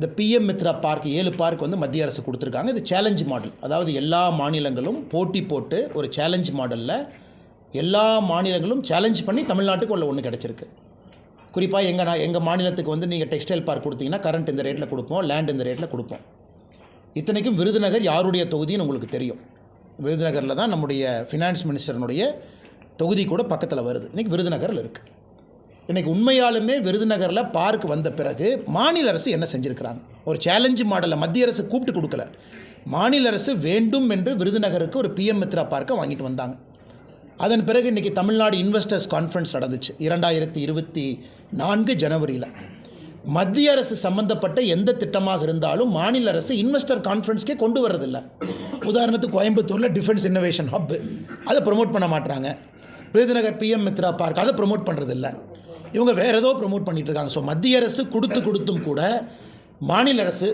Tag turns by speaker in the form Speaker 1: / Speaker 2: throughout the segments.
Speaker 1: இந்த PM Mitra park ஏழு park வந்து மத்திய அரசு கொடுத்துருக்காங்க. இது சேலஞ்ச் மாடல் அதாவது எல்லா மாநிலங்களும் போட்டி போட்டு ஒரு சேலஞ்ச் மாடலில் எல்லா மாநிலங்களும் சேலஞ்ச் பண்ணி தமிழ்நாட்டுக்கு உள்ள ஒன்று கிடச்சிருக்கு. குறிப்பாக எங்கள் நான் எங்கள் மாநிலத்துக்கு வந்து நீங்கள் டெக்ஸ்டைல் பார்க் கொடுத்தீங்கன்னா கரண்ட் இந்த ரேட்டில் கொடுப்போம் லேண்ட் இந்த ரேட்டில் கொடுப்போம். இத்தனைக்கும் விருதுநகர் யாருடைய தொகுதின்னு உங்களுக்கு தெரியும். விருதுநகரில் தான் நம்முடைய ஃபினான்ஸ் மினிஸ்டர்னுடைய தொகுதி கூட பக்கத்தில் வருது. இன்றைக்கி விருதுநகரில் இருக்குது இன்றைக்கி உண்மையாலுமே விருதுநகரில் பார்க் வந்த பிறகு மாநில அரசு என்ன செஞ்சுருக்கிறாங்க? ஒரு சேலஞ்சு மாடலை மத்திய அரசு கூப்பிட்டு கொடுக்கல. மாநில அரசு வேண்டும் என்று விருதுநகருக்கு ஒரு பிஎம் மித்ரா பார்க்கை வாங்கிட்டு வந்தாங்க. அதன் பிறகு இன்றைக்கி தமிழ்நாடு இன்வெஸ்டர்ஸ் கான்ஃபரன்ஸ் நடந்துச்சு. இரண்டாயிரத்தி இருபத்தி நான்கு ஜனவரியில். மத்திய அரசு சம்பந்தப்பட்ட எந்த திட்டமாக இருந்தாலும் மாநில அரசு இன்வெஸ்டர் கான்ஃபரன்ஸ்க்கே கொண்டு வர்றதில்ல. உதாரணத்துக்கு கோயம்புத்தூரில் டிஃபென்ஸ் இன்னோவேஷன் ஹப் அதை ப்ரொமோட் பண்ண மாட்டுறாங்க விருதுநகர் பிஎம் மித்ரா பார்க் அதை ப்ரொமோட் பண்ணுறதில்ல இவங்க வேறு ஏதோ ப்ரொமோட் பண்ணிட்டு இருக்காங்க ஸோ மத்திய அரசு கொடுத்து கொடுத்தும் கூட மாநில அரசு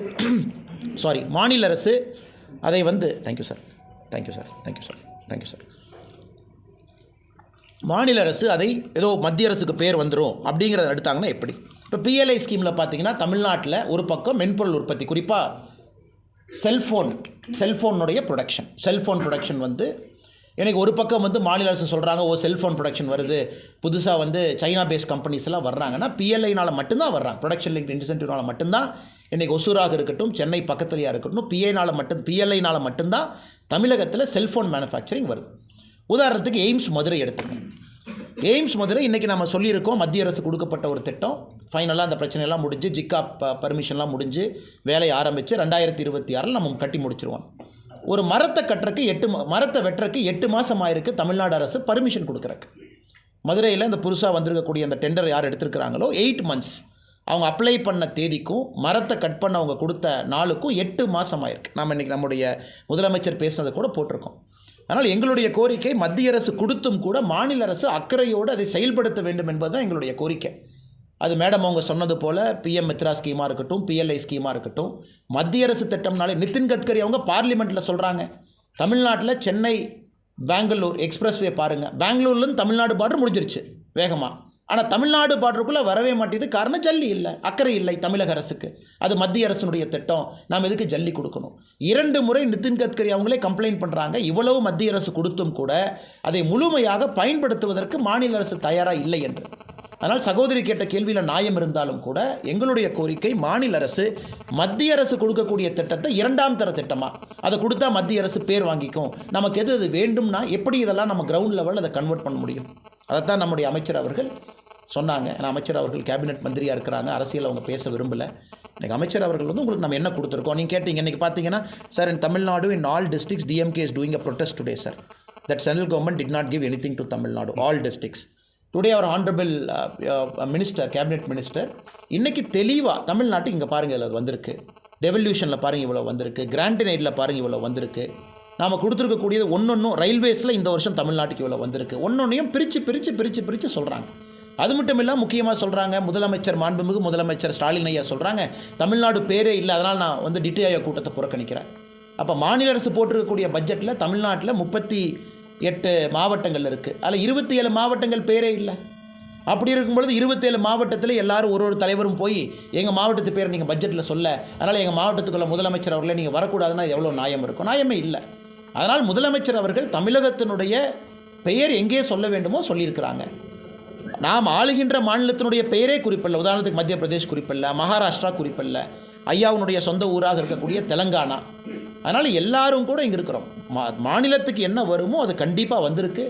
Speaker 1: சாரி மாநில அரசு அதை வந்து thank you sir thank you sir thank you sir thank you sir மாநில அரசு அதை ஏதோ மத்திய அரசுக்கு பேர் வந்துடும் அப்படிங்கிறத எடுத்தாங்கன்னா எப்படி? இப்போ பிஎல்ஐ ஸ்கீமில் பார்த்தீங்கன்னா தமிழ்நாட்டில் ஒரு பக்கம் மென்பொருள் உற்பத்தி குறிப்பாக செல்ஃபோன் செல்ஃபோனுடைய ப்ரொடக்ஷன் செல்ஃபோன் ப்ரொடக்ஷன் வந்து எனக்கு ஒரு பக்கம் வந்து மாநில அரசு சொல்கிறாங்க ஓ செல்ஃபோன் ப்ரொடக்ஷன் வருது. புதுசாக வந்து சைனா பேஸ் கம்பெனிஸ் எல்லாம் வர்றாங்கன்னா பிஎல்ஐனால் மட்டும்தான் வர்றாங்க. ப்ரொடக்ஷன் லிங்க் இன்சென்டிவ்னால் மட்டும்தான். இன்றைக்கி ஒசூராக இருக்கட்டும் சென்னை பக்கத்துலையாக இருக்கட்டும் பிஏனால் மட்டும் பிஎல்ஐனால் மட்டும்தான் தமிழகத்தில் செல்ஃபோன் மேனுஃபேக்சரிங் வருது. உதாரணத்துக்கு எய்ம்ஸ் மதுரை எடுத்துக்கோங்க எய்ம்ஸ் மதுரை இன்றைக்கி நம்ம சொல்லியிருக்கோம் மத்திய அரசு கொடுக்கப்பட்ட ஒரு திட்டம். ஃபைனலாக அந்த பிரச்சனையெல்லாம் முடிஞ்சு ஜிக்கா ப பர்மிஷன்லாம் முடிஞ்சு வேலையை ஆரம்பித்து ரெண்டாயிரத்தி இருபத்தி ஆறில் நம்ம கட்டி முடிச்சிருவோம். ஒரு மரத்தை கட்டுறக்கு எட்டு மா- மரத்தை வெட்டுறக்கு எட்டு மாதம் ஆயிருக்கு தமிழ்நாடு அரசு பர்மிஷன் கொடுக்குறக்கு மதுரையில் இந்த புதுசாக வந்திருக்கக்கூடிய அந்த டெண்டர் யார் எடுத்திருக்கிறாங்களோ எயிட் மந்த்ஸ் அவங்க அப்ளை பண்ண தேதிக்கும் மரத்தை கட் பண்ண அவங்க கொடுத்த நாளுக்கும் எட்டு மாதம் ஆயிருக்கு நாம் இன்றைக்கி நம்முடைய முதலமைச்சர் பேசுனதை கூட போட்டிருக்கோம். ஆனால் எங்களுடைய கோரிக்கை மத்திய அரசு கொடுத்தும் கூட மாநில அரசு அக்கறையோடு அதை செயல்படுத்த வேண்டும் என்பது தான் எங்களுடைய கோரிக்கை. அது மேடம் அவங்க சொன்னது போல் பிஎம் மித்ரா ஸ்கீமாக இருக்கட்டும் பிஎல்ஐ ஸ்கீமாக இருக்கட்டும் மத்திய அரசு திட்டம்னாலே நிதின் கட்கரி அவங்க பார்லிமெண்ட்டில் சொல்கிறாங்க தமிழ்நாட்டில் சென்னை பெங்களூர் எக்ஸ்பிரஸ்வே பாருங்கள் பெங்களூர்லேருந்து தமிழ்நாடு பார்டர் முடிஞ்சிருச்சு வேகமாக ஆனால் தமிழ்நாடு பார்டருக்குள்ளே வரவே மாட்டேது காரணம் ஜல்லி இல்லை அக்கறை இல்லை தமிழக அரசுக்கு. அது மத்திய அரசினுடைய திட்டம் நாம் எதுக்கு ஜல்லி கொடுக்கணும்? இரண்டு முறை நிதின் கட்கரி அவங்களே கம்ப்ளைண்ட் பண்ணுறாங்க இவ்வளவு மத்திய அரசு கொடுத்தும் கூட அதை முழுமையாக பயன்படுத்துவதற்கு மாநில அரசு தயாராக இல்லை என்று. அதனால் சகோதரி கேட்ட கேள்வியில் நியாயம் இருந்தாலும் கூட எங்களுடைய கோரிக்கை மாநில அரசு மத்திய அரசு கொடுக்கக்கூடிய திட்டத்தை இரண்டாம் தர திட்டமாக அதை கொடுத்தா மத்திய அரசு பேர் வாங்கிக்கும். நமக்கு எது அது வேண்டும்னா எப்படி இதெல்லாம் நம்ம கிரவுண்ட் லெவலில் அதை கன்வெர்ட் பண்ண முடியும்? அதைத்தான் நம்முடைய அமைச்சர் அவர்கள் சொன்னாங்க. ஏன்னா அமைச்சர் அவர்கள் கேபினெட் மந்திரியாக இருக்கிறாங்க. அரசியல் அவங்க பேச விரும்பலை. எனக்கு அமைச்சர் அவர்கள் வந்து உங்களுக்கு நம்ம என்ன கொடுத்துருக்கோம்? நீங்கள் கேட்டீங்க. இன்றைக்கி பார்த்தீங்கன்னா sir in Tamil Nadu in all districts DMK is doing a protest today sir that central government did not give anything to Tamil Nadu all districts today our honourable minister uh, cabinet uh, minister uh, இன்றைக்கி தெளிவாக தமிழ்நாட்டுக்கு இங்கே பாருங்கள் இதில் வந்திருக்கு. டெவல்யூஷனில் பாருங்கள் இவ்வளோ வந்திருக்கு. கிராண்டினைடில் பாருங்கள் இவ்வளோ வந்திருக்கு. நாம் கொடுத்துருக்கக்கூடியது ஒன்றொன்றும் ரயில்வேஸில் இந்த வருஷம் தமிழ்நாட்டுக்கு இவ்வளோ வந்திருக்கு. ஒன்றொன்றையும் பிரித்து பிரித்து பிரித்து பிரித்து சொல்கிறாங்க அது மட்டும் இல்லாமல் முக்கியமாக சொல்கிறாங்க முதலமைச்சர் மாண்புமிகு முதலமைச்சர் ஸ்டாலின் ஐயா சொல்கிறாங்க தமிழ்நாடு பேரே இல்லை அதனால் நான் வந்து டிடிஐ கூட்டத்தை புறக்கணிக்கிறேன். அப்போ மாநில அரசு போட்டிருக்கக்கூடிய பட்ஜெட்டில் தமிழ்நாட்டில் முப்பத்தி எட்டு மாவட்டங்கள் இருக்குது அதில் இருபத்தி ஏழு மாவட்டங்கள் பேரே இல்லை. அப்படி இருக்கும் பொழுது இருபத்தேழு மாவட்டத்தில் எல்லாரும் ஒரு ஒரு தலைவரும் போய் எங்கள் மாவட்டத்து பேரை நீங்கள் பட்ஜெட்டில் சொல்ல. அதனால் எங்கள் மாவட்டத்துக்குள்ள முதலமைச்சர் அவர்களே நீங்கள் வரக்கூடாதுன்னா எவ்வளோ நியாயம் இருக்கும்? நியாயமே இல்லை. அதனால் முதலமைச்சர் அவர்கள் தமிழகத்தினுடைய பெயர் எங்கே சொல்ல வேண்டுமோ சொல்லியிருக்கிறாங்க. நாம் ஆளுகின்ற மாநிலத்தினுடைய பெயரே குறிப்பில்லை உதாரணத்துக்கு மத்திய பிரதேஷ் குறிப்பில்லை மகாராஷ்டிரா குறிப்பில்லை ஐயாவுனுடைய சொந்த ஊராக இருக்கக்கூடிய தெலங்கானா. அதனால் எல்லாரும் கூட இங்கே இருக்கிறோம். மா மாநிலத்துக்கு என்ன வருமோ அது கண்டிப்பாக வந்திருக்கு.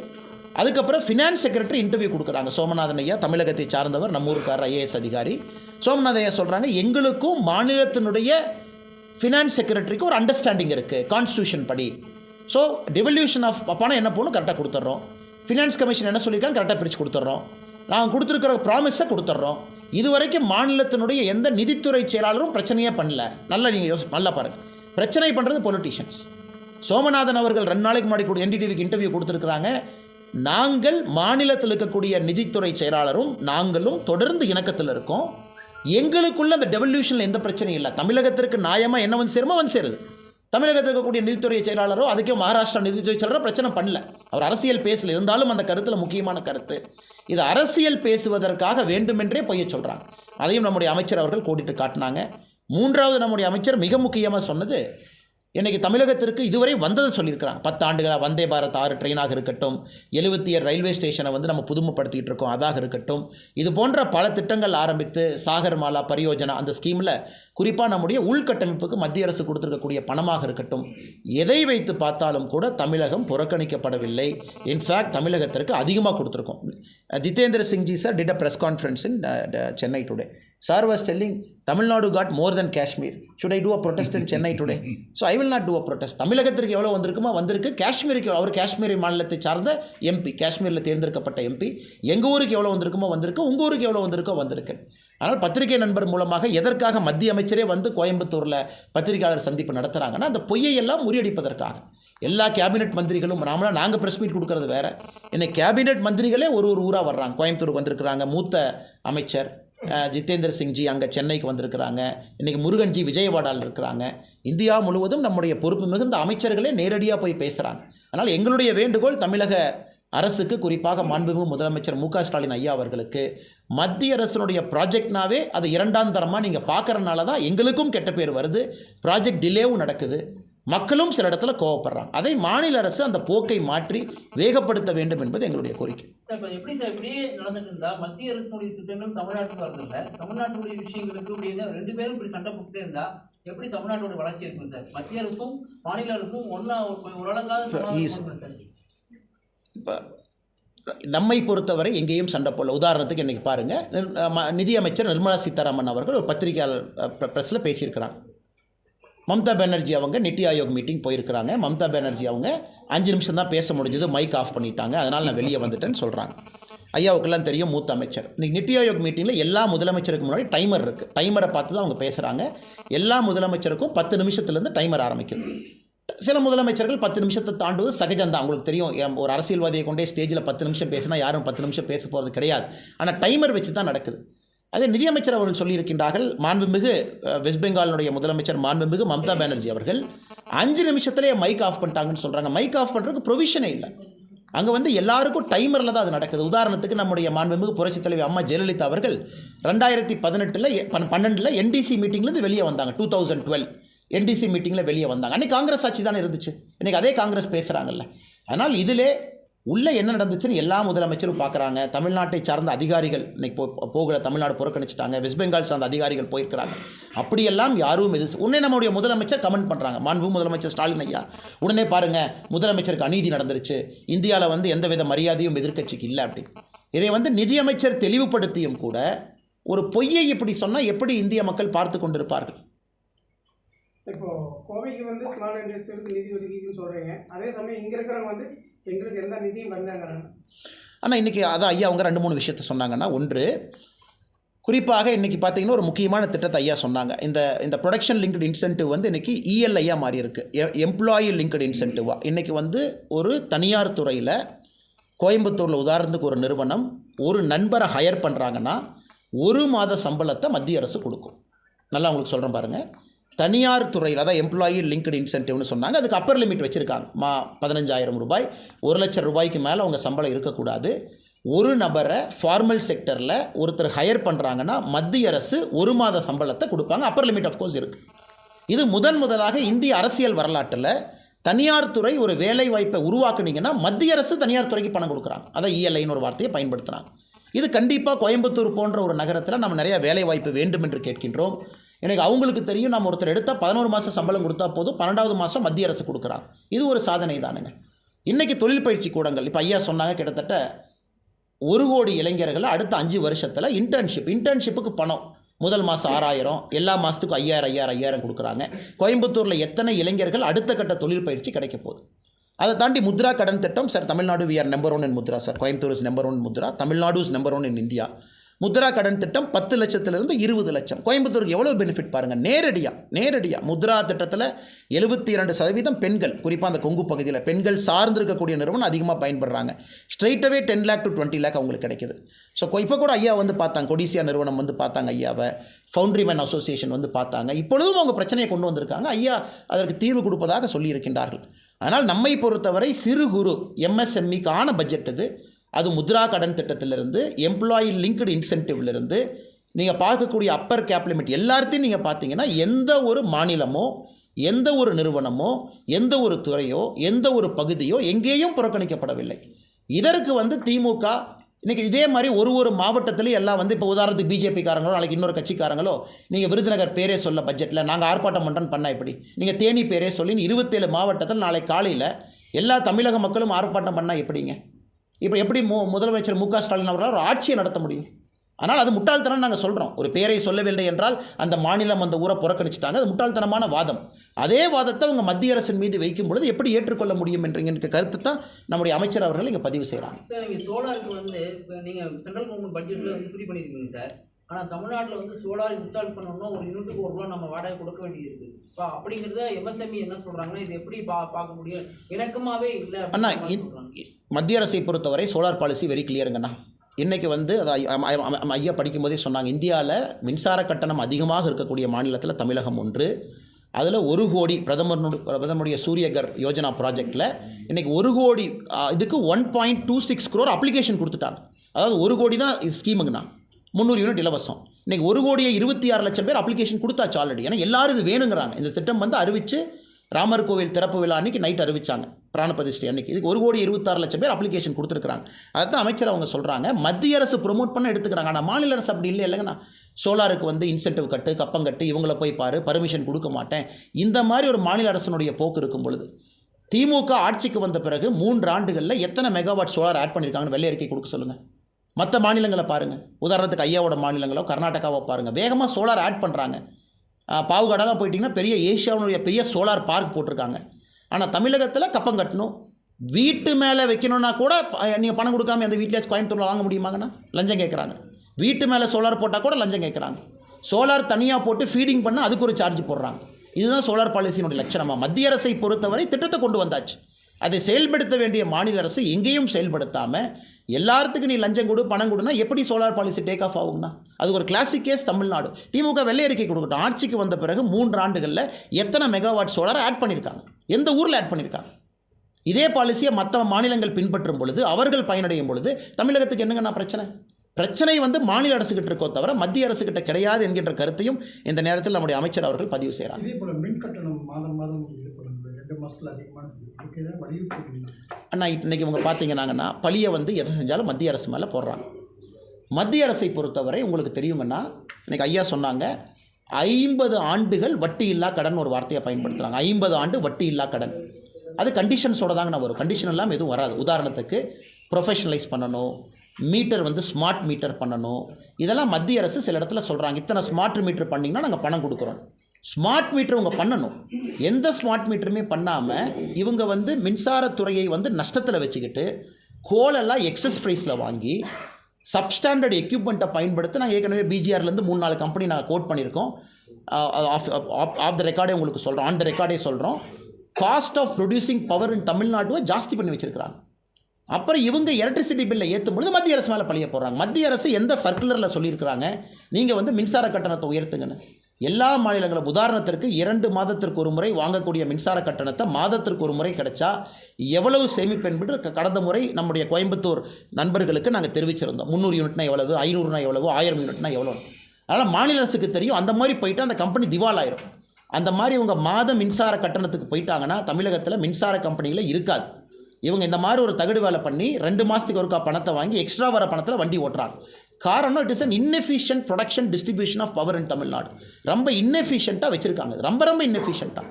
Speaker 1: அதுக்கப்புறம் ஃபினான்ஸ் செக்ரட்டரி இன்டர்வியூ கொடுக்குறாங்க. சோமநாதன் ஐயா தமிழகத்தை சார்ந்தவர் நம்ம ஊருக்கார் ஐஏஎஸ் அதிகாரி. சோமநாதன் ஐயா சொல்கிறாங்க எங்களுக்கும் மாநிலத்தினுடைய ஃபினான்ஸ் செக்ரட்டரிக்கு ஒரு அண்டர்ஸ்டாண்டிங் இருக்குது கான்ஸ்டியூஷன் படி. ஸோ டெவல்யூஷன் ஆஃப் பணம் என்ன போகணும் கரெக்டாக கொடுத்துட்றோம் ஃபினான்ஸ் கமிஷன் என்ன சொல்லியிருக்காங்க கரெக்டாக பிரித்து கொடுத்துட்றோம் நாங்கள் கொடுத்துருக்கிற ப்ராமிஸை கொடுத்துட்றோம் இதுவரைக்கும் மாநிலத்தினுடைய எந்த நிதித்துறை செயலாளரும் பிரச்சனையே பண்ணல. நல்லா நீங்கள் யோசி நல்லா பாருங்கள் பிரச்சனை பண்ணுறது பொலிட்டீஷியன்ஸ் சோமநாதன் அவர்கள் ரெண்டு நாளைக்கு முன்னாடி கூட என்டிடிவிக்கு இன்டர்வியூ கொடுத்துருக்குறாங்க. நாங்கள் மாநிலத்தில் இருக்கக்கூடிய நிதித்துறை செயலாளரும் நாங்களும் தொடர்ந்து இணக்கத்தில் இருக்கோம். எங்களுக்குள்ள அந்த டெவல்யூஷனில் எந்த பிரச்சனையும் இல்லை. தமிழகத்திற்கு நியாயமாக என்ன வந்து சேருமோ வந்து சேருது. தமிழகத்தில் இருக்கக்கூடிய நிதித்துறை செயலாளரோ அதுக்கே மகாராஷ்டிரா நிதித்துறை செயலாளரோ பிரச்சனை பண்ணல. அவர் அரசியல் பேசல. இருந்தாலும் அந்த கருத்தில் முக்கியமான கருத்து. இது அரசியல் பேசுவதற்காக வேண்டுமென்றே பொய்ய சொல்கிறாங்க அதையும் நம்முடைய அமைச்சர் அவர்கள் கூட்டிட்டு காட்டினாங்க. மூன்றாவது நம்முடைய அமைச்சர் மிக முக்கியமாக சொன்னது இன்றைக்கி தமிழகத்திற்கு இதுவரை வந்ததை சொல்லியிருக்கிறாங்க. பத்து ஆண்டுகளாக வந்தே பாரத் ஆறு ட்ரெயினாக இருக்கட்டும். எழுபத்தி ஏழு ரயில்வே ஸ்டேஷனை வந்து நம்ம புதுமைப்படுத்திகிட்டு இருக்கோம். அதாக இருக்கட்டும். இது போன்ற பல திட்டங்கள் ஆரம்பித்து சாகர் மாலா பரியோஜனா அந்த ஸ்கீமில் குறிப்பாக நம்முடைய உள்கட்டமைப்புக்கு மத்திய அரசு கொடுத்துருக்கக்கூடிய பணமாக இருக்கட்டும் எதை வைத்து பார்த்தாலும் கூட தமிழகம் புறக்கணிக்கப்படவில்லை. இன்ஃபேக்ட் தமிழகத்திற்கு அதிகமாக கொடுத்துருக்கோம். Jitendra Singhji sir did a press conference in Chennai today sir was telling Tamil Nadu got more than Kashmir should I do a protest in Chennai today so I will not do a protest தமிழகத்திற்கு எவ்வளோ வந்திருக்குமோ வந்திருக்கு. காஷ்மீருக்கு அவர் காஷ்மீர் மாநிலத்தை சார்ந்த MP காஷ்மீரில் தேர்ந்தெடுக்கப்பட்ட MP எங்கள் ஊருக்கு எவ்வளோ வந்திருக்குமோ வந்திருக்கு. உங்கள் ஊருக்கு எவ்வளோ வந்திருக்கோ வந்திருக்கு. ஆனால் பத்திரிகை நண்பர் மூலமாக எதற்காக மத்திய அமைச்சரே வந்து கோயம்புத்தூரில் பத்திரிகையாளர் சந்திப்பு நடத்துகிறாங்கன்னா அந்த பொய்யை எல்லாம் முறியடிப்பதற்காக. எல்லா கேபினெட் மந்திரிகளும் நாமளாக நாங்கள் ப்ரெஸ் மீட் கொடுக்குறது வேறு. என்னை கேபினெட் மந்திரிகளே ஒரு ஒரு ஊராக வர்றாங்க. கோயம்புத்தூருக்கு வந்திருக்கிறாங்க. மூத்த அமைச்சர் ஜித்தேந்திர ஜிதேந்திர சிங்ஜி அங்கே சென்னைக்கு வந்திருக்கிறாங்க. இன்றைக்கி முருகன்ஜி விஜயவாடாவில் இருக்கிறாங்க. இந்தியா முழுவதும் நம்முடைய பொறுப்பு மிகுந்த அமைச்சர்களே நேரடியாக போய் பேசுகிறாங்க அதனால் எங்களுடைய வேண்டுகோள் தமிழக அரசுக்கு குறிப்பாக மாண்புமிகு முதலமைச்சர் மு ஸ்டாலின் ஐயா அவர்களுக்கு மத்திய அரசினுடைய ப்ராஜெக்ட்னாவே அது இரண்டாம் தரமாக நீங்கள் பார்க்கறனால தான் எங்களுக்கும் கெட்ட பேர் வருது ப்ராஜெக்ட் டிலேவும் நடக்குது. மக்களும் சில இடத்துல கோவப்படுறாங்க. அதை மாநில அரசு அந்த போக்கை மாற்றி வேகப்படுத்த வேண்டும் என்பது எங்களுடைய கோரிக்கை.
Speaker 2: சார் இப்போ எப்படி சார் இப்படியே நடந்துட்டு இருந்தா மத்திய அரசுடைய திட்டங்கள் தமிழ்நாட்டுக்கு வரதில்ல. தமிழ்நாட்டுடைய விஷயங்களுக்கு இப்படி ரெண்டு பேரும் இப்படி சண்டை போட்டுட்டே இருந்தா எப்படி தமிழ்நாட்டோட வளர்ச்சி இருக்கும் சார்? மத்திய அரசும் மாநில அரசும் ஒன்னா உலகாத
Speaker 1: Yes. இப்போ நம்மை பொறுத்தவரை எங்கேயும் சண்டை போடல. உதாரணத்துக்கு இன்றைக்கி பாருங்கள் நிதியமைச்சர் நிர்மலா சீதாராமன் அவர்கள் ஒரு பத்திரிகையாளர் ப்ரெஸ்ஸில் பேசியிருக்கிறாங்க மம்தா பானர்ஜி அவங்க நித்தி ஆயோக் மீட்டிங் போயிருக்கிறாங்க. மம்தா பானர்ஜி அவங்க அஞ்சு நிமிஷம் தான் பேச முடிஞ்சது மைக் ஆஃப் பண்ணிட்டாங்க. அதனால் நான் வெளியே வந்துட்டேன்னு சொல்கிறாங்க ஐயாவுக்கெல்லாம் தெரியும் மூத்த அமைச்சர். இன்றைக்கி நித்தி ஆயோக் மீட்டிங்கில் எல்லா முதலமைச்சருக்கு முன்னாடி டைமர் இருக்குது டைமரை பார்த்து தான் அவங்க பேசுகிறாங்க எல்லா முதலமைச்சருக்கும் பத்து நிமிஷத்துலேருந்து டைமர் ஆரம்பிக்குது. சில முதலமைச்சர்கள் பத்து நிமிஷத்தை தாண்டுவது சகஜம்தான். உங்களுக்கு தெரியும் ஒரு அரசியல்வாதியை கொண்டே ஸ்டேஜில் பத்து நிமிஷம் பேசினா யாரும் பத்து நிமிஷம் பேச போகிறது கிடையாது. ஆனால் டைமர் வச்சு தான் நடக்குது. அதே நிதியமைச்சர் அவர்கள் சொல்லியிருக்கின்றார்கள் மாண்புமிகு வெஸ்ட் பெங்காலினுடைய முதலமைச்சர் மாண்புமிகு மம்தா பானர்ஜி அவர்கள் அஞ்சு நிமிஷத்துலேயே மைக் ஆஃப் பண்ணிட்டாங்கன்னு சொல்கிறாங்க மைக் ஆஃப் பண்ணுறதுக்கு ப்ரொவிஷனே இல்லை. அங்கே வந்து எல்லாருக்கும் டைமரில் தான் அது நடக்குது. உதாரணத்துக்கு நம்முடைய மாண்புமிகு புரட்சித் தலைவி அம்மா ஜெயலலிதா அவர்கள் ரெண்டாயிரத்தி பதினெட்டில் பன்னெண்டில் என்டிசி மீட்டிங்லேருந்து வெளியே வந்தாங்க டூ தௌசண்ட் டுவெல் என்டிசி மீட்டிங்கில் வெளியே வந்தாங்க. அன்றைக்கி காங்கிரஸ் ஆட்சி தானே இருந்துச்சு. இன்றைக்கி அதே காங்கிரஸ் பேசுகிறாங்கல்ல அதனால் இதிலே உள்ளே என்ன நடந்துச்சுன்னு எல்லா முதலமைச்சரும் பார்க்குறாங்க தமிழ்நாட்டை சார்ந்த அதிகாரிகள் இன்னைக்கு போ போகல தமிழ்நாடு புறக்கணிச்சிட்டாங்க. வெஸ்ட் பெங்கால் சார்ந்த அதிகாரிகள் போயிருக்கிறாங்க. அப்படியெல்லாம் யாரும் இது உடனே நம்முடைய முதலமைச்சர் கமெண்ட் பண்ணுறாங்க மாண்பு முதலமைச்சர் ஸ்டாலின் ஐயா. உடனே பாருங்கள் முதலமைச்சருக்கு அநீதி நடந்துருச்சு. இந்தியாவில் வந்து எந்தவித மரியாதையும் எதிர்க்கட்சிக்கு இல்லை அப்படி இதை வந்து நிதியமைச்சர் தெளிவுபடுத்தியும் கூட ஒரு பொய்யை இப்படி சொன்னால் எப்படி இந்திய மக்கள் பார்த்து கொண்டிருப்பார்கள்?
Speaker 3: இப்போ கோவைக்கு வந்து ஸ்மால் இண்டஸ்ட்ரியலுக்கு நிதி ஒதுக்கிக்குன்னு சொல்றீங்க. அதே சமயம் இங்க இருக்கிறவங்க வந்து எங்களுக்கு எந்த நிதியும் வந்தாங்கிறாங்க
Speaker 1: ஆனால் இன்றைக்கி அதான் ஐயா அவங்க ரெண்டு மூணு விஷயத்த சொன்னாங்கன்னா ஒன்று குறிப்பாக இன்றைக்கி பார்த்தீங்கன்னா ஒரு முக்கியமான திட்டத்தை ஐயா சொன்னாங்க. இந்த இந்த ப்ரொடக்ஷன் லிங்க்டு இன்சென்டிவ் வந்து இன்றைக்கி இஎல்ஐயாக மாறி இருக்குது எம்ப்ளாயி லிங்க்டு இன்சென்டிவாக இன்றைக்கி வந்து ஒரு தனியார் துறையில் கோயம்புத்தூரில் உதாரணத்துக்கு ஒரு நிறுவனம் ஒரு நண்பரை ஹையர் பண்ணுறாங்கன்னா ஒரு மாத சம்பளத்தை மத்திய அரசு கொடுக்கும். நல்லா உங்களுக்கு சொல்கிறேன் பாருங்கள் தனியார் துறையில் அதான் எம்ப்ளாயி லிங்க்டு இன்சென்டிவ்னு சொன்னாங்க. அதுக்கு அப்பர் லிமிட் வச்சுருக்காங்க. மா பதினஞ்சாயிரம் ரூபாய். ஒரு லட்சம் ரூபாய்க்கு மேலே அவங்க சம்பளம் இருக்கக்கூடாது. ஒரு நபரை ஃபார்மல் செக்டரில் ஒருத்தர் ஹையர் பண்ணுறாங்கன்னா மத்திய அரசு ஒரு மாத சம்பளத்தை கொடுப்பாங்க. அப்பர் லிமிட் ஆஃப் கோர்ஸ் இருக்குது இது முதன் முதலாக இந்திய அரசியல் வரலாற்றில் தனியார் துறை ஒரு வேலை வாய்ப்பை உருவாக்குனீங்கன்னா மத்திய அரசு தனியார் துறைக்கு பணம் கொடுக்குறாங்க. அதான் இஎல்ஐன்னு ஒரு வார்த்தையை பயன்படுத்துகிறாங்க இது கண்டிப்பாக கோயம்புத்தூர் போன்ற ஒரு நகரத்தில் நம்ம நிறைய வேலை வாய்ப்பு வேண்டும் என்று கேட்கின்றோம். எனக்கு அவங்களுக்கு தெரியும். நம்ம ஒருத்தர் எடுத்தால் பதினோரு மாதம் சம்பளம் கொடுத்தா போதும். பன்னெண்டாவது மாதம் மத்திய அரசு கொடுக்குறாங்க இது ஒரு சாதனை தானுங்க. இன்றைக்கி தொழில் பயிற்சி கூடங்கள் இப்போ ஐயா சொன்னாங்க கிட்டத்தட்ட ஒரு கோடி இளைஞர்களை அடுத்த அஞ்சு வருஷத்தில் இன்டர்ன்ஷிப் இன்டர்ன்ஷிப்புக்கு பணம். முதல் மாதம் ஆறாயிரம் எல்லா மாதத்துக்கும் ஐயாயிரம் ஐயாயிரம் ஐயாயிரம் கொடுக்குறாங்க. கோயம்புத்தூரில் எத்தனை இளைஞர்கள் அடுத்த கட்ட தொழில் பயிற்சி கிடைக்க போகுது? அதை தாண்டி முத்ரா கடன் திட்டம் sir Tamil Nadu we are number one in Mudra sir. Coimbatore is number one Mudra Tamil Nadu is number one in India. Mudra கடன் திட்டம் பத்து லட்சத்திலிருந்து இருபது லட்சம். கோயம்புத்தூருக்கு எவ்வளோ பெனிஃபிட் பாருங்கள் நேரடியாக நேரடியாக முத்ரா திட்டத்தில் எழுபத்தி இரண்டு சதவீதம் பெண்கள் குறிப்பாக அந்த கொங்கு பகுதியில் பெண்கள் சார்ந்திருக்கக்கூடிய நிறுவனம் அதிகமாக பயன்படுறாங்க. ஸ்ட்ரைட்டாகவே ten lakh to twenty lakh அவங்களுக்கு கிடைக்குது. ஸோ இப்போ கூட ஐயா வந்து பார்த்தாங்க. கொடிசியா நிறுவனம் வந்து பார்த்தாங்க ஐயாவை. ஃபவுண்ட்ரி மேன் அசோசியேஷன் வந்து பார்த்தாங்க. இப்பொழுதும் அவங்க பிரச்சனையை கொண்டு வந்திருக்காங்க. ஐயா அதற்கு தீர்வு கொடுப்பதாக சொல்லியிருக்கின்றார்கள். அதனால் நம்மை பொறுத்தவரை சிறு குறு எம்எஸ்எம்இக்கான பட்ஜெட் இது. அது முத்ரா கடன் திட்டத்திலிருந்து எம்ப்ளாயி லிங்க்டு இன்சென்டிவ்லேருந்து நீங்கள் பார்க்கக்கூடிய அப்பர் கேப் லிமிட் எல்லாத்தையும் நீங்கள் பார்த்தீங்கன்னா எந்த ஒரு மாநிலமோ எந்த ஒரு நிறுவனமோ எந்த ஒரு துறையோ எந்த ஒரு பகுதியோ எங்கேயும் புறக்கணிக்கப்படவில்லை. இதற்கு வந்து திமுக இன்றைக்கி இதே மாதிரி ஒரு ஒரு மாவட்டத்திலையும் எல்லாம் வந்து இப்போ உதாரணத்துக்கு பிஜேபிக்காரங்களோ நாளைக்கு இன்னொரு கட்சிக்காரங்களோ நீங்கள் விருதுநகர் பேரே சொல்ல பட்ஜெட்டில் நாங்கள் ஆர்ப்பாட்டம் பண்ணுறோன்னு பண்ணால் எப்படி? நீங்கள் தேனி பேரே சொல்லி இருபத்தேழு மாவட்டத்தில் நாளை காலையில் எல்லா தமிழக மக்களும் ஆர்ப்பாட்டம் பண்ணால் எப்படிங்க? இப்போ எப்படி மு முதலமைச்சர் மு க. ஸ்டாலின் அவர்களால் ஒரு ஆட்சியை நடத்த முடியும்? ஆனால் அது முட்டாள்தனம் நாங்கள் சொல்கிறோம் ஒரு பேரை சொல்லவில்லை என்றால் அந்த மாநிலம் அந்த ஊரை புறக்கணிச்சிட்டாங்க. அது முட்டாள்தனமான வாதம். அதே வாதத்தை அவங்க மத்திய அரசின் மீது வைக்கும் பொழுது எப்படி ஏற்றுக்கொள்ள முடியும் என்ற கருத்து தான் நம்முடைய அமைச்சர் அவர்கள் இங்கே பதிவு செய்கிறாங்க
Speaker 2: சார் நீங்கள் சோலாருக்கு வந்து இப்போ நீங்கள் சென்ட்ரல் கவர்மெண்ட் பட்ஜெட்டில் வந்து ஃப்ரீ பண்ணியிருக்கீங்க சார். ஆனால் தமிழ்நாட்டில் வந்து சோலார் இன்ஸ்டால் பண்ணணும்னா ஒரு யூனிட்டுக்கு ஒரு ரூபா நம்ம வாடகை கொடுக்க வேண்டியது இருக்குது இப்போ அப்படிங்கிறத எம்எஸ்எம்இ என்ன சொல்கிறாங்கன்னா இது எப்படி பா பார்க்க முடியும்? இணக்கமாகவே இல்லை
Speaker 1: அண்ணா மத்திய அரசை பொறுத்தவரை சோலார் பாலிசி வெரி கிளியருங்கண்ணா இன்றைக்கி வந்து அது ஐயா படிக்கும் போதே ஐயா படிக்கும்போதே சொன்னாங்க இந்தியாவில் மின்சார கட்டணம் அதிகமாக இருக்கக்கூடிய மாநிலத்தில் தமிழகம் ஒன்று. அதில் ஒரு கோடி பிரதமர் பிரதமருடைய சூரியகர் யோஜனா ப்ராஜெக்டில் இன்றைக்கி ஒரு கோடி இதுக்கு one point two six crore application கொடுத்துட்டாங்க. அதாவது ஒரு கோடி தான் இது ஸ்கீமுங்கண்ணா முந்நூறு யூனிட் இலவசம். இன்றைக்கி ஒரு கோடியே இருபத்தி ஆறு லட்சம் பேர் அப்ளிகேஷன் கொடுத்தாச்சு ஆல்ரெடி ஏன்னா எல்லாரும் இது வேணுங்கிறாங்க. இந்த திட்டம் வந்து அறிவித்து ராமர் கோவில் திறப்பு விழா அன்னைக்கு நைட் அறிவிச்சாங்க. பிராண பிரதிஷ்டை அன்னைக்கு. இதுக்கு ஒரு கோடி இருபத்தாறு லட்சம் பேர் அப்ளிகேஷன் கொடுத்துருக்காங்க அதுதான் அமைச்சர் அவங்க சொல்கிறாங்க மத்திய அரசு ப்ரொமோட் பண்ண எடுத்துக்கிறாங்க. ஆனால் மாநில அரசு அப்படி இல்லை இல்லைங்கண்ணா. சோலாருக்கு வந்து இன்சென்டிவ் கட்டு கப்பம் கட்டு இவங்கள போய் பாரு பர்மிஷன் கொடுக்க மாட்டேன். இந்த மாதிரி ஒரு மாநில அரசனுடைய போக்கு இருக்கும் பொழுது திமுக ஆட்சிக்கு வந்த பிறகு மூன்று ஆண்டுகளில் எத்தனை மெகாவாட் சோலார் ஆட் பண்ணியிருக்காங்கன்னு வெள்ளை அறிக்கை கொடுக்க சொல்லுங்கள் மற்ற மாநிலங்களை பாருங்கள் உதாரணத்துக்கு ஐயாவோட மாநிலங்களோ கர்நாடகாவோ பாருங்கள் வேகமாக சோலார் ஆட் பண்ணுறாங்க பாவுகடலாம் போயிட்டிங்கன்னா பெரிய ஏஷியாவுடைய பெரிய சோலார் பார்க் போட்டிருக்காங்க. ஆனால் தமிழகத்தில் கப்பம் கட்டணும். வீட்டு மேலே வைக்கணும்னா கூட நீங்கள் பணம் கொடுக்காம அந்த வீட்டிலேயே கோயம்புத்தூரில் வாங்க முடியுமாங்கண்ணா? லஞ்சம் கேட்குறாங்க வீட்டு மேலே சோலார் போட்டால் கூட லஞ்சம் கேட்குறாங்க சோலார் தனியாக போட்டு ஃபீடிங் பண்ணால் அதுக்கு ஒரு சார்ஜ் போடுறாங்க. இதுதான் சோலார் பாலிசியினுடைய லட்சணமாக மத்திய அரசை பொறுத்தவரை திட்டத்தை கொண்டு வந்தாச்சு. அதை செயல்படுத்த வேண்டிய மாநில அரசு எங்கேயும் செயல்படுத்தாமல் எல்லாத்துக்கும் நீ லஞ்சம் கொடு பணம் கொடுனா எப்படி சோலார் பாலிசி டேக் ஆஃப் ஆகும்னா? அது ஒரு கிளாசிக் கேஸ் தமிழ்நாடு. திமுக வெள்ளை அறிக்கை கொடுக்கட்டும். ஆட்சிக்கு வந்த பிறகு மூன்று ஆண்டுகளில் எத்தனை மெகாவாட் சோலார் ஆட் பண்ணியிருக்காங்க எந்த ஊரில் ஆட் பண்ணியிருக்காங்க இதே பாலிசியை மற்ற மாநிலங்கள் பின்பற்றும் பொழுது அவர்கள் பயனடையும் பொழுது தமிழகத்துக்கு என்னங்கண்ணா பிரச்சனை? பிரச்சனை வந்து மாநில அரசுகிட்ட இருக்கோ தவிர மத்திய அரசுகிட்ட கிடையாது என்கின்ற கருத்தையும் இந்த நேரத்தில் நம்முடைய அமைச்சர் அவர்கள் பதிவு செய்கிறார்
Speaker 4: ரெண்டு மாதத்தில் அதிகமான இதுக்கு ஏதாவது வலியுறுத்தி
Speaker 1: அண்ணா இன்றைக்கி இவங்க பார்த்தீங்கன்னாங்கன்னா பழியை வந்து எதை செஞ்சாலும் மத்திய அரசு மேலே போடுறாங்க. மத்திய அரசை பொறுத்தவரை உங்களுக்கு தெரியுங்கன்னா இன்றைக்கி ஐயா சொன்னாங்க ஐம்பது ஆண்டுகள் வட்டி இல்லா கடன் ஒரு வார்த்தையை பயன்படுத்துகிறாங்க ஐம்பது ஆண்டு வட்டி இல்லா கடன். அது கண்டிஷன்ஸோட தாங்க நான் வரும். கண்டிஷன் எல்லாம் எதுவும் வராது. உதாரணத்துக்கு ப்ரொஃபஷனலைஸ் பண்ணணும் மீட்டர் வந்து ஸ்மார்ட் மீட்டர் பண்ணணும். இதெல்லாம் மத்திய அரசு சில இடத்துல சொல்கிறாங்க இத்தனை ஸ்மார்ட் மீட்டர் பண்ணிங்கன்னா நாங்கள் பணம் கொடுக்குறோம். ஸ்மார்ட் மீட்டர் இவங்க பண்ணணும். எந்த ஸ்மார்ட் மீட்டருமே பண்ணாமல் இவங்க வந்து மின்சாரத்துறையை வந்து நஷ்டத்தில் வச்சுக்கிட்டு கோலெல்லாம் எக்ஸஸ் ப்ரைஸில் வாங்கி சப்ஸ்டாண்டர்ட் எக்யூப்மெண்ட்டை பயன்படுத்தி நான் ஏற்கனவே பிஜிஆர்லேருந்து மூணு நாலு கம்பெனி நான் கோட் பண்ணியிருக்கோம். ஆஃப் ஆஃப் த ரெக்கார்டே உங்களுக்கு சொல்கிறோம் ஆன் த ரெக்கார்டே சொல்கிறோம் cost of producing power in தமிழ்நாட்டுவை ஜாஸ்தி பண்ணி வச்சுருக்கிறாங்க. அப்புறம் இவங்க எலக்ட்ரிசிட்டி பில்லை ஏற்றும் பொழுது மத்திய அரசு மேலே பழிய போடுறாங்க. மத்திய அரசு எந்த சர்க்குலரில் சொல்லியிருக்கிறாங்க? நீங்கள் வந்து மின்சார கட்டணத்தை உயர்த்துங்கன்னு. எல்லா மாநிலங்களும். உதாரணத்திற்கு இரண்டு மாதத்திற்கு ஒரு முறை வாங்கக்கூடிய மின்சார கட்டணத்தை மாதத்திற்கு ஒரு முறை கிடைச்சா எவ்வளவு சேமிப்பு என்பது கடந்த முறை நம்முடைய கோயம்புத்தூர் நண்பர்களுக்கு நாங்கள் தெரிவிச்சிருந்தோம். முந்நூறு யூனிட்னா எவ்வளவு? ஐநூறுனா எவ்வளவு? ஆயிரம் யூனிட்னா எவ்வளோ அதனால் மாநில அரசுக்கு தெரியும். அந்த மாதிரி போயிட்டு அந்த கம்பெனி திவால் ஆயிரும் அந்த மாதிரி இவங்க மாத மின்சார கட்டணத்துக்கு போயிட்டாங்கன்னா தமிழகத்தில் மின்சார கம்பெனியில் இருக்காது. இவங்க இந்த மாதிரி ஒரு தகுடு வேலை பண்ணி ரெண்டு மாதத்துக்கு ஒருக்கா பணத்தை வாங்கி எக்ஸ்ட்ரா வர பணத்தில் வண்டி ஓட்டுறாங்க. காரணம் it is an inefficient production distribution of power in Tamil Nadu ரொம்ப இன்னெஃபிஷியண்ட்டாக வச்சுருக்காங்க. ரொம்ப ரொம்ப இன்னெஃபிஷியண்ட்டாக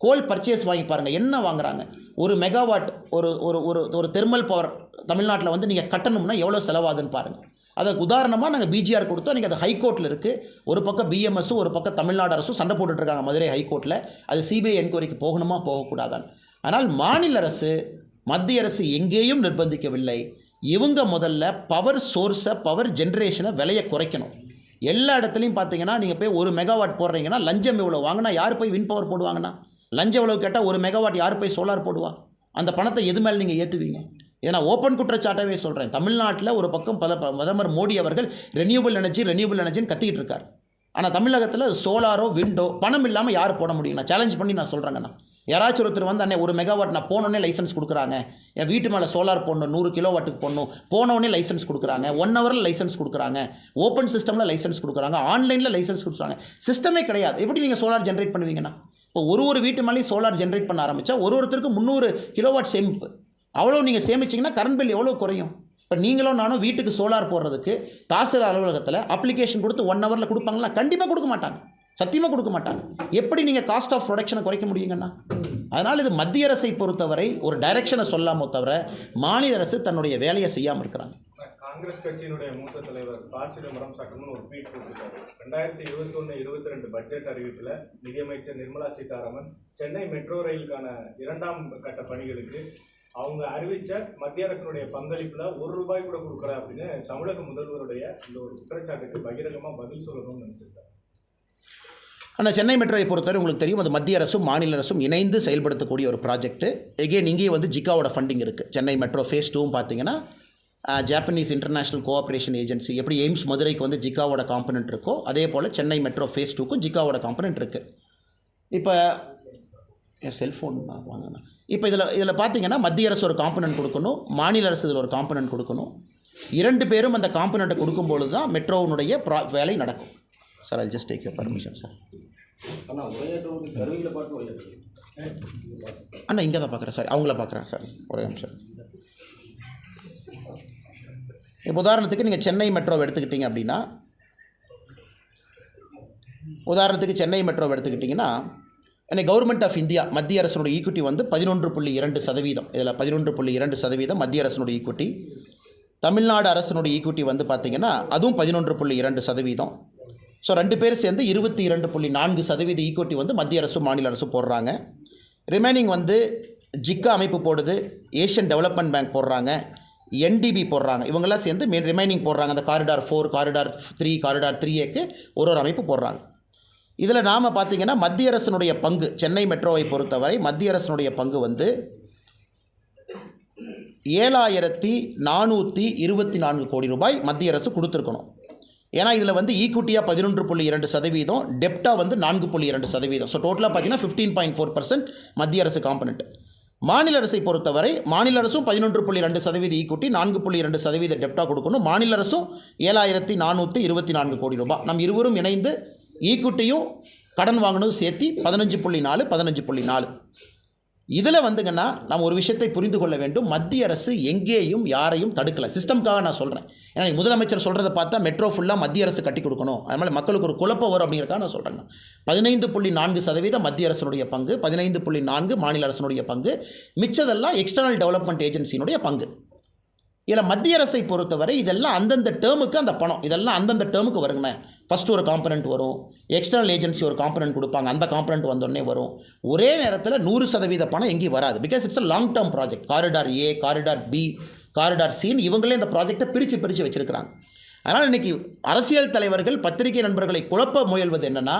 Speaker 1: கோல் பர்ச்சேஸ் வாங்கி பாருங்கள் என்ன வாங்குறாங்க? ஒரு மெகாவாட் ஒரு ஒரு ஒரு ஒரு தெர்மல் பவர் தமிழ்நாட்டில் வந்து நீங்கள் கட்டணும்னா எவ்வளோ செலவாகுதுன்னு பாருங்கள் அதுக்கு உதாரணமாக நாங்கள் பிஜிஆர் கொடுத்தோம். நீங்கள் அது ஹைகோர்ட்டில் இருக்குது ஒரு பக்கம் பிஎம்எஸும் ஒரு பக்கம் தமிழ்நாடு அரசும் சண்டை போட்டுட்டு இருக்காங்க மதுரை ஹைகோர்ட்டில் அது சிபிஐ என்கொயரிக்கு போகணுமா போகக்கூடாதான் ஆனால் மாநில அரசு மத்திய அரசு எங்கேயும் நிர்பந்திக்கவில்லை. இவங்க முதல்ல பவர் சோர்ஸை பவர் ஜென்ரேஷனை விலையை குறைக்கணும். எல்லா இடத்துலையும் பார்த்தீங்கன்னா நீங்கள் போய் ஒரு மெகாவாட் போடுறீங்கன்னா லஞ்சம் இவ்வளோ வாங்கினா யார் போய் வின் பவர் போடுவாங்கன்னா? லஞ்சம் இவ்வளோ கேட்டால் ஒரு மெகாவாட் யார் போய் சோலார் போடுவா? அந்த பணத்தை எது மேலே நீங்கள் ஏற்றுவீங்க இதை நான் ஓப்பன் குற்றச்சாட்டாகவே சொல்கிறேன் தமிழ்நாட்டில் ஒரு பக்கம் பல ப- பிரதமர் மோடி அவர்கள் ரெனியூபிள் எனர்ஜி ரெனியூபிள் எனர்ஜின்னு கத்திக்கிட்டு இருக்கார். ஆனால் தமிழகத்தில் சோலாரோ விண்டோ பணம் இல்லாமல் யார் போட முடியும் சேலஞ்ச் பண்ணி நான் சொல்கிறேங்கண்ணா யாராச்சும் ஒருத்தர் வந்து அண்ணே ஒரு மெகாவாட் நான் போனோடனே லைசன்ஸ் கொடுக்குறாங்க. என் வீட்டு மேலே சோலார் போடணும் நூறு கிலோ வாட்டுக்கு போடணும். போனோடனே லைசன்ஸ் கொடுக்குறாங்க. ஒன் ஹவரில் லைசன்ஸ் கொடுக்குறாங்க. ஓப்பன் சிஸ்டமில் லைசன்ஸ் கொடுக்குறாங்க. ஆன்லைனில் லைசன்ஸ் கொடுக்குறாங்க. சிஸ்டமே கிடையாது. எப்படி நீங்கள் சோலார் ஜென்ரேட் பண்ணுவீங்கன்னா? இப்போ ஒரு ஒரு வீட்டு மேலேயும் சோலார் ஜென்ரேட் பண்ண ஆரம்பித்தா ஒரு ஒருத்தருக்கு முந்நூறு கிலோவாட் சேமிப்பு. அவ்வளோ நீங்கள் சேமிச்சிங்கன்னா கரண்ட் பில் எவ்வளோ குறையும்? இப்போ நீங்களும் நானும் வீட்டுக்கு சோலார் போடுறதுக்கு தாசில் அலுவலகத்தில் அப்ளிகேஷன் கொடுத்து ஒன் ஹவரில் கொடுப்பாங்களா? கண்டிப்பாக கொடுக்க மாட்டாங்க. சத்தியமாக கொடுக்க மாட்டாங்க. எப்படி நீங்கள் காஸ்ட் ஆஃப் ப்ரொடக்ஷனை குறைக்க முடியுங்கன்னா? அதனால் இது மத்திய அரசை பொறுத்தவரை ஒரு டைரக்ஷனை சொல்லாமோ தவிர மாநில அரசு தன்னுடைய வேலையை செய்யாமல் இருக்கிறாங்க.
Speaker 5: காங்கிரஸ் கட்சியினுடைய மூத்த தலைவர் ப. சிதம்பரம் சட்டம்னு ஒரு ட்வீட் கொடுத்துருக்காரு ரெண்டாயிரத்தி இருபத்தி ஒன்று இருபத்தி ரெண்டு பட்ஜெட் அறிவிப்பில் நிதியமைச்சர் நிர்மலா சீதாராமன் சென்னை மெட்ரோ ரயிலுக்கான இரண்டாம் கட்ட பணிகளுக்கு அவங்க அறிவிச்ச மத்திய அரசினுடைய பங்களிப்புல ஒரு ரூபாய் கூட கொடுக்கல அப்படின்னு தமிழக முதல்வருடைய இந்த ஒரு குற்றச்சாட்டுக்கு பகிரங்கமாக பதில் சொல்லணும்னு நினைச்சிருக்காரு.
Speaker 1: ஆனால் சென்னை மெட்ரோவை பொறுத்தவரை உங்களுக்கு தெரியும் அது மத்திய அரசும் மாநில அரசும் இணைந்து செயல்படுத்தக்கூடிய ஒரு ப்ராஜெக்ட்டு எகெயின் இங்கேயே வந்து ஜிக்காவோட ஃபண்டிங் இருக்குது சென்னை மெட்ரோ ஃபேஸ் டூவும் பார்த்தீங்கன்னா ஜாப்பனீஸ் இன்டர்நேஷ்னல் கோஆப்ரேஷன் ஏஜென்சி எப்படி எய்ம்ஸ் மதுரைக்கு வந்து ஜிக்காவோட காம்பனண்ட் இருக்கோ அதே போல் சென்னை மெட்ரோ ஃபேஸ் டூக்கும் ஜிக்காவோட காம்பனண்ட் இருக்குது இப்போ என் செல்ஃபோன் வாங்கண்ணா இப்போ இதில் இதில் பார்த்தீங்கன்னா மத்திய அரசு ஒரு காம்பனண்ட் கொடுக்கணும் மாநில அரசு இதில் ஒரு காம்பனண்ட் கொடுக்கணும். இரண்டு பேரும் அந்த காம்பனண்ட்டை கொடுக்கும்பொழுது தான் மெட்ரோவினுடைய ப்ரா வேலை நடக்கும். Sir I just take your permission sir அண்ணா இங்கே தான் பார்க்குறேன். சார் அவங்கள பார்க்குறேன் சார் ஒரே நிமிஷம். இப்போ உதாரணத்துக்கு நீங்கள் சென்னை மெட்ரோவை எடுத்துக்கிட்டீங்க அப்படின்னா உதாரணத்துக்கு சென்னை மெட்ரோவை எடுத்துக்கிட்டிங்கன்னா இன்னைக்கு கவர்மெண்ட் ஆஃப் இந்தியா மத்திய அரசனுடைய ஈக்விட்டி வந்து பதினொன்று புள்ளி இரண்டு சதவீதம். இதில் பதினொன்று புள்ளி இரண்டு சதவீதம் மத்திய அரசனுடைய ஈக்விட்டி தமிழ்நாடு அரசனுடைய ஈக்விட்டி வந்து பார்த்திங்கன்னா அதுவும் பதினொன்று புள்ளி இரண்டு சதவீதம். ஸோ ரெண்டு பேரும் சேர்ந்து இருபத்தி இரண்டு புள்ளி நான்கு சதவீத ஈக்குவிட்டி வந்து மத்திய அரசும் மாநில அரசும் போடுறாங்க. ரிமைனிங் வந்து ஜிக்கா அமைப்பு போடுது ஏஷியன் டெவலப்மெண்ட் பேங்க் போடுறாங்க என்டிபி போடுறாங்க. இவங்கெல்லாம் சேர்ந்து மெயின் ரிமைனிங் போடுறாங்க. அந்த corridor four corridor three corridor three ஏக்கு ஒரு ஒரு அமைப்பு போடுறாங்க. இதில் நாம் பார்த்திங்கன்னா மத்திய அரசினுடைய பங்கு சென்னை மெட்ரோவை பொறுத்தவரை மத்திய அரசினுடைய பங்கு வந்து ஏழாயிரத்தி நானூற்றி இருபத்தி நான்கு கோடி ரூபாய் மத்திய அரசு கொடுத்துருக்கணும். ஏன்னா இதில் வந்து e ஈக்குட்டியாக பதினொன்று புள்ளி இரண்டு சதவீதம் டெப்டாக வந்து நான்கு புள்ளி இரண்டு சதவீதம். ஸோ டோட்டலாக பார்த்தீங்கன்னா ஃபிஃப்டீன் பாயிண்ட் ஃபோர் பர்சன்ட் மத்திய அரசு காம்பனண்ட் மாநில அரசை பொறுத்தவரை மாநில அரசும் பதினொன்று புள்ளி ரெண்டு சதவீத e ஈக்குட்டி நான்கு புள்ளி இரண்டு சதவீத டெப்டாக கொடுக்கணும். மாநில அரசும் ஏழாயிரத்தி நானூற்றி இருபத்தி நான்கு கோடி ரூபாய். நம் இருவரும் இணைந்து e ஈக்குட்டியும் கடன் வாங்கினதும் சேர்த்து பதினஞ்சு புள்ளி நாலு பதினஞ்சு புள்ளி நாலு. இதில் வந்துங்கன்னா நம்ம ஒரு விஷயத்தை புரிந்து கொள்ள வேண்டும். மத்திய அரசு எங்கேயும் யாரையும் தடுக்கலை. சிஸ்டம்காக நான் சொல்கிறேன் ஏன்னா முதலமைச்சர் சொல்கிறத பார்த்தா மெட்ரோ ஃபுல்லாக மத்திய அரசு கட்டி கொடுக்கணும். அதனால் மக்களுக்கு ஒரு குழப்பம் வரும் அப்படிங்கிறக்காக நான் சொல்கிறேன் பதினைந்து புள்ளி நான்கு சதவீதம் மத்திய அரசனுடைய பங்கு பதினைந்து புள்ளி நான்கு மாநில அரசனுடைய பங்கு மிச்சதெல்லாம் எக்ஸ்டர்னல் டெவலப்மெண்ட் ஏஜென்சியினுடைய பங்கு. இதில் மத்திய அரசை பொறுத்தவரை இதெல்லாம் அந்தந்த டேர்முக்கு அந்த பணம். இதெல்லாம் அந்தந்த டேர்முக்கு வருங்கண்ணே. ஃபஸ்ட்டு ஒரு காம்பனண்ட் வரும். எக்ஸ்டர்னல் ஏஜென்சி ஒரு காம்பனண்ட் கொடுப்பாங்க. அந்த காம்பனண்ட் வந்தோடனே வரும். ஒரே நேரத்தில் நூறு சதவீத பணம் எங்கேயும் வராது. Because it's a long term project corridor A corridor B corridor சின்னு இவங்களே இந்த ப்ராஜெக்டை பிரித்து பிரித்து வச்சுருக்கிறாங்க. அதனால் இன்றைக்கி அரசியல் தலைவர்கள் பத்திரிகை நண்பர்களை குழப்ப முயல்வது என்னென்னா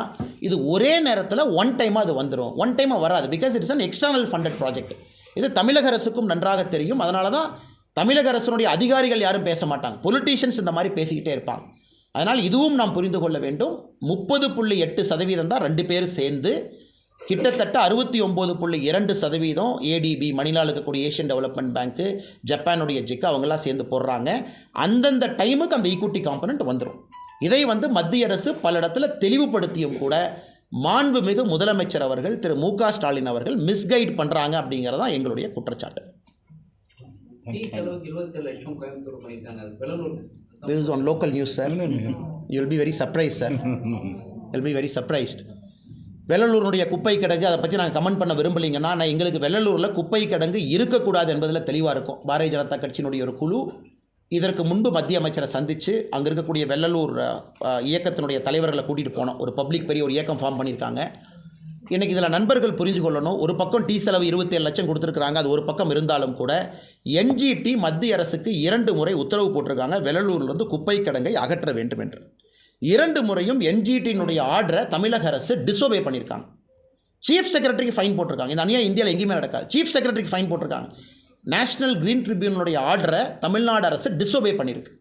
Speaker 1: இது ஒரே நேரத்தில் ஒன் டைமாக அது வந்துடும் ஒன் டைமாக வராது. Because it's an external funded project இது தமிழக அரசுக்கும் நன்றாக தெரியும். அதனால தான் தமிழக அரசினுடைய அதிகாரிகள் யாரும் பேச மாட்டாங்க. பொலிட்டீஷியன்ஸ் இந்த மாதிரி பேசிக்கிட்டே இருப்பாங்க. அதனால் இதுவும் நாம் புரிந்து கொள்ள வேண்டும். முப்பது புள்ளி எட்டு சதவீதம் தான் ரெண்டு பேரும் சேர்ந்து கிட்டத்தட்ட அறுபத்தி ஒம்பது புள்ளி இரண்டு சதவீதம் ஏடிபி மணிலால் இருக்கக்கூடிய ஏஷியன் டெவலப்மெண்ட் பேங்க்கு ஜப்பானுடைய ஜிக்கு அவங்கெல்லாம் சேர்ந்து போடுறாங்க. அந்தந்த டைமுக்கு அந்த ஈக்குட்டி காம்பனண்ட் வந்துடும் இதை வந்து மத்திய அரசு பல இடத்துல தெளிவுபடுத்தியும் கூட மாண்புமிகு முதலமைச்சர் அவர்கள் திரு மு க ஸ்டாலின் அவர்கள் மிஸ்கைட் பண்ணுறாங்க அப்படிங்கிறது தான் எங்களுடைய குற்றச்சாட்டு
Speaker 2: டீ செலவுக்கு இருபத்தி லட்சம் கோயம்புத்தூர் பண்ணியிருக்காங்க அது Vellalur
Speaker 1: This is on local news, sir. You'll be very surprised, sir. You'll be very surprised. வெள்ளலூருடைய குப்பை கிடங்கு அதை பற்றி நாங்கள் கமெண்ட் பண்ண விரும்பலைங்கன்னா நான் எங்களுக்கு வெள்ளலூரில் குப்பை கிடங்கு இருக்கக்கூடாது என்பதில் தெளிவாக இருக்கும் பாரதிய ஜனதா கட்சியினுடைய ஒரு குழு இதற்கு முன்பு மத்திய அமைச்சரை சந்தித்து அங்கே இருக்கக்கூடிய வெள்ளலூர் இயக்கத்தினுடைய தலைவர்களை கூட்டிகிட்டு போனோம் ஒரு பப்ளிக் பெரிய ஒரு இயக்கம் ஃபார்ம் பண்ணியிருக்காங்க இன்றைக்கி இதில் நண்பர்கள் புரிஞ்சு கொள்ளணும். ஒரு பக்கம் டீ செலவு இருபத்தேழு லட்சம் கொடுத்துருக்குறாங்க. அது ஒரு பக்கம் இருந்தாலும் கூட என்ஜிடி மத்திய அரசுக்கு இரண்டு முறை உத்தரவு போட்டிருக்காங்க. வெள்ளலூர்லேருந்து குப்பை கிடங்கை அகற்ற வேண்டும் என்று. இரண்டு முறையும் என்ஜிடியினுடைய ஆர்டரை தமிழக அரசு டிஸ்ஓபே பண்ணியிருக்காங்க. சீஃப் செக்ரட்டரிக்கு ஃபைன் போட்டிருக்காங்க. இந்த அநியாயம் இந்தியாவில் எங்கேயுமே நடக்காது. சீஃப் செக்ரட்டரிக்கு ஃபைன் போட்டிருக்காங்க. நேஷனல் க்ரீன் ட்ரிபியூனுடைய ஆர்டரை தமிழ்நாடு அரசு டிஸ்ஓபே பண்ணியிருக்கு.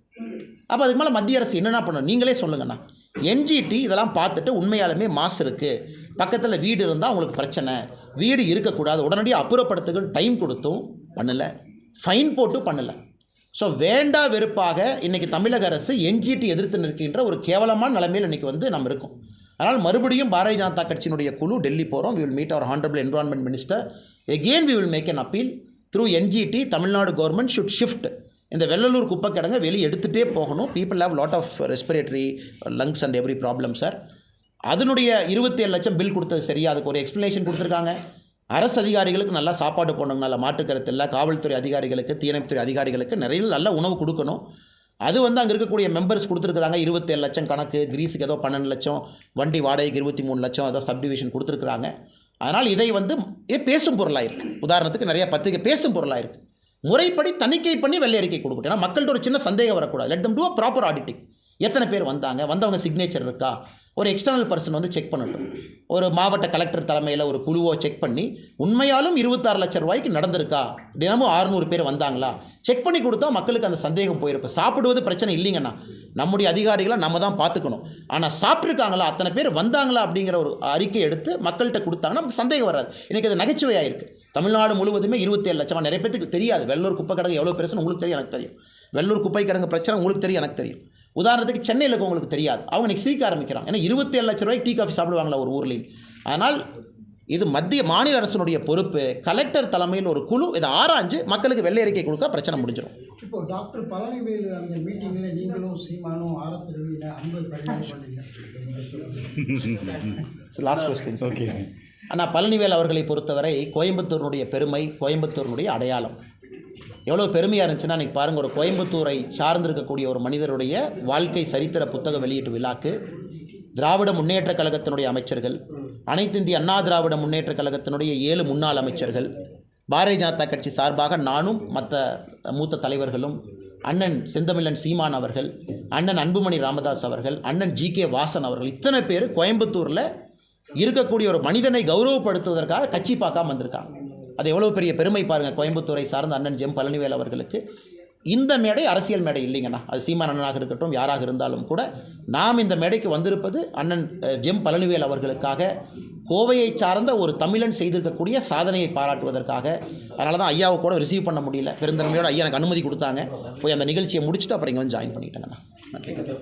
Speaker 1: அப்போ அதுக்கு மேலே மத்திய அரசு என்னென்ன பண்ணணும்? நீங்களே சொல்லுங்கண்ணா. என்ஜிடி இதெல்லாம் பார்த்துட்டு உண்மையாலுமே மாசு இருக்குது பக்கத்தில் வீடு இருந்தால் உங்களுக்கு பிரச்சனை. வீடு இருக்கக்கூடாது. உடனடியாக அப்புறப்படுத்துக்கு டைம் கொடுத்தும் பண்ணலை. ஃபைன் போட்டு பண்ணலை. ஸோ வேண்டா வெறுப்பாக இன்றைக்கி தமிழக அரசு என்ஜிடி எதிர்த்து நிற்கின்ற ஒரு கேவலமான நிலைமையில் இன்றைக்கி வந்து நம்ம இருக்கோம். அதனால் மறுபடியும் பாரதிய ஜனதா கட்சியினுடைய குழு டெல்லி போகிறோம் we will meet our honourable environment minister again we will make an appeal through NGT Tamil Nadu government should shift இந்த வெள்ளலூர் குப்பை கிடங்க வெளியே எடுத்துகிட்டே போகணும். People have lot of respiratory lungs and every problem sir அதனுடைய இருபத்தி ஏழு லட்சம் பில் கொடுத்தது சரியா அதுக்கு ஒரு எக்ஸ்ப்ளனேஷன் கொடுத்துருக்காங்க. அரசு அதிகாரிகளுக்கு நல்லா சாப்பாடு போடணும் நல்ல மாற்றுக்கருத்து இல்லை. காவல்துறை அதிகாரிகளுக்கு தீயணைப்புத்துறை அதிகாரிகளுக்கு நிறைய நல்ல உணவு கொடுக்கணும். அது வந்து அங்கே இருக்கக்கூடிய மெம்பர்ஸ் கொடுத்துருக்குறாங்க. இருபத்தேழு லட்சம் கணக்கு கிரீஸுக்கு ஏதோ பன்னெண்டு லட்சம் வண்டி வாடகைக்கு இருபத்தி மூணு லட்சம் ஏதோ சப்டிவிஷன் கொடுத்துருக்குறாங்க. அதனால் இதை வந்து பேசும் பொருளாக இருக்குது உதாரணத்துக்கு நிறைய பத்திரிகை பேசும் பொருளாக இருக்குது முறைப்படி தணிக்கை பண்ணி வெள்ளை அறிக்கை கொடுக்கட்டும். ஏன்னா மக்கள்கிட்ட ஒரு சின்ன சந்தேகம் வரக்கூடாது. Let them do a proper auditing எத்தனை பேர் வந்தாங்க? வந்தவங்க சிக்னேச்சர் இருக்கா? ஒரு எக்ஸ்டர்னல் பர்சன் வந்து செக் பண்ணட்டும். ஒரு மாவட்ட கலெக்டர் தலைமையில் ஒரு குழுவோ செக் பண்ணி உண்மையாலும் இருபத்தாறு லட்சம் ரூபாய்க்கு நடந்திருக்கா? தினமும் 600 பேர் வந்தாங்களா? செக் பண்ணி கொடுத்தா மக்களுக்கு அந்த சந்தேகம் போயிருக்கும். சாப்பிடுவது பிரச்சனை இல்லைங்கண்ணா. நம்முடைய அதிகாரிகளை நம்ம தான் பார்த்துக்கணும். ஆனால் சாப்பிட்ருக்காங்களா அத்தனை பேர் வந்தாங்களா? அப்படிங்கிற ஒரு அறிக்கை எடுத்து மக்கள்கிட்ட கொடுத்தாங்கன்னா நமக்கு சந்தேகம் வராது. எனக்கு அது நகைச்சுவையாக இருக்குது தமிழ்நாடு முழுவதுமே இருபத்தேழு லட்சமாக நிறைய பேருக்கு தெரியாது. வெள்ளூர் குப்பை கிடங்கு எவ்வளோ பெருசுன்னு உங்களுக்கு தெரியும் எனக்கு தெரியும். வெள்ளூர் குப்பை கிடங்கு பிரச்சனை உங்களுக்கு தெரியும் எனக்கு தெரியும். உதாரணத்துக்கு சென்னையில் இருக்கவங்களுக்கு தெரியாது. அவங்க இன்னைக்கு சிரிக்க ஆரம்பிக்கிறாங்க. ஏன்னா இருபத்தேழு லட்ச ரூபாய்க்கு டீ காஃபி சாப்பிடுவாங்களா ஒரு ஊர்லேயும். அதனால் இது மத்திய மாநில அரசினுடைய பொறுப்பு. கலெக்டர் தலைமையில் ஒரு குழு இதை ஆராய்ஞ்சு மக்களுக்கு வெள்ளை அறிக்கை கொடுத்தா பிரச்சனை முடிஞ்சிடும்
Speaker 4: இப்போ டாக்டர் பழனிவேலு அந்த மீட்டிங்கில் நீங்களும் சீமானும் பண்ணீங்க.
Speaker 1: லாஸ்ட் கொஸ்டின் ஓகே ஆனால் பழனிவேல் அவர்களை பொறுத்தவரை கோயம்புத்தூரினுடைய பெருமை கோயம்புத்தூரினுடைய அடையாளம். எவ்வளோ பெருமையாக இருந்துச்சுன்னா இன்றைக்கி பாருங்கள் ஒரு கோயம்புத்தூரை சார்ந்திருக்கக்கூடிய ஒரு மனிதருடைய வாழ்க்கை சரித்திர புத்தக வெளியீட்டு விழாக்கு திராவிட முன்னேற்றக் கழகத்தினுடைய அமைச்சர்கள் அனைத்து இந்திய அண்ணா திராவிட முன்னேற்றக் கழகத்தினுடைய ஏழு முன்னாள் அமைச்சர்கள் பாரதிய ஜனதா கட்சி சார்பாக நானும் மற்ற மூத்த தலைவர்களும் அண்ணன் செந்தமிழன் சீமான் அவர்கள் அண்ணன் அன்புமணி ராமதாஸ் அவர்கள் அண்ணன் ஜி கே வாசன் அவர்கள் இத்தனை பேர் கோயம்புத்தூரில் இருக்கக்கூடிய ஒரு மனிதனை கௌரவப்படுத்துவதற்காக கட்சி பார்க்காம வந்திருக்காங்க. அது எவ்வளோ பெரிய பெருமை பாருங்கள் கோயம்புத்தூரை சார்ந்த அண்ணன் ஜெம் பழனிவேல் அவர்களுக்கு. இந்த மேடை அரசியல் மேடை இல்லைங்கண்ணா. அது சீமான் அண்ணனாக இருக்கட்டும் யாராக இருந்தாலும் கூட நாம் இந்த மேடைக்கு வந்திருப்பது அண்ணன் ஜெம் பழனிவேல் அவர்களுக்காக கோவையை சார்ந்த ஒரு தமிழன் செய்திருக்கக்கூடிய சாதனையை பாராட்டுவதற்காக அதனால தான் ஐயாவை கூட ரிசீவ் பண்ண முடியல. பெருந்தன்மையோட ஐயா எனக்கு அனுமதி கொடுத்தாங்க. போய் அந்த நிகழ்ச்சியை முடிச்சுட்டு அப்புறம் இங்கே வந்து ஜாயின் பண்ணிட்டேங்கண்ணா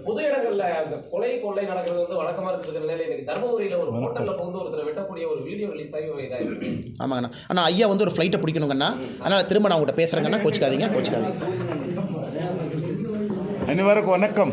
Speaker 6: பொது இடங்கள்ல அந்த கொலை கொள்ளை நடக்கிறது வந்து வழக்கமா இருக்கிற நிலையில இன்னைக்கு தர்மபுரியில ஒரு ஹோட்டல்ல புகுந்து ஒருத்தர் வெட்டக்கூடிய ஒரு வீடியோ ரிலீஸ் ஆகி இதாயிருக்கு
Speaker 1: ஆமாங்கண்ணா. அண்ணா ஐயா வந்து ஒரு ஃப்ளைட்டை பிடிக்கணுங்கண்ணா. அதனால் திரும்ப நான் உங்கள்கிட்ட பேசுகிறேங்கண்ணா கோச்சிக்காதீங்க கோச்சிக்காதீங்க.
Speaker 7: அனைவருக்கும் வணக்கம்.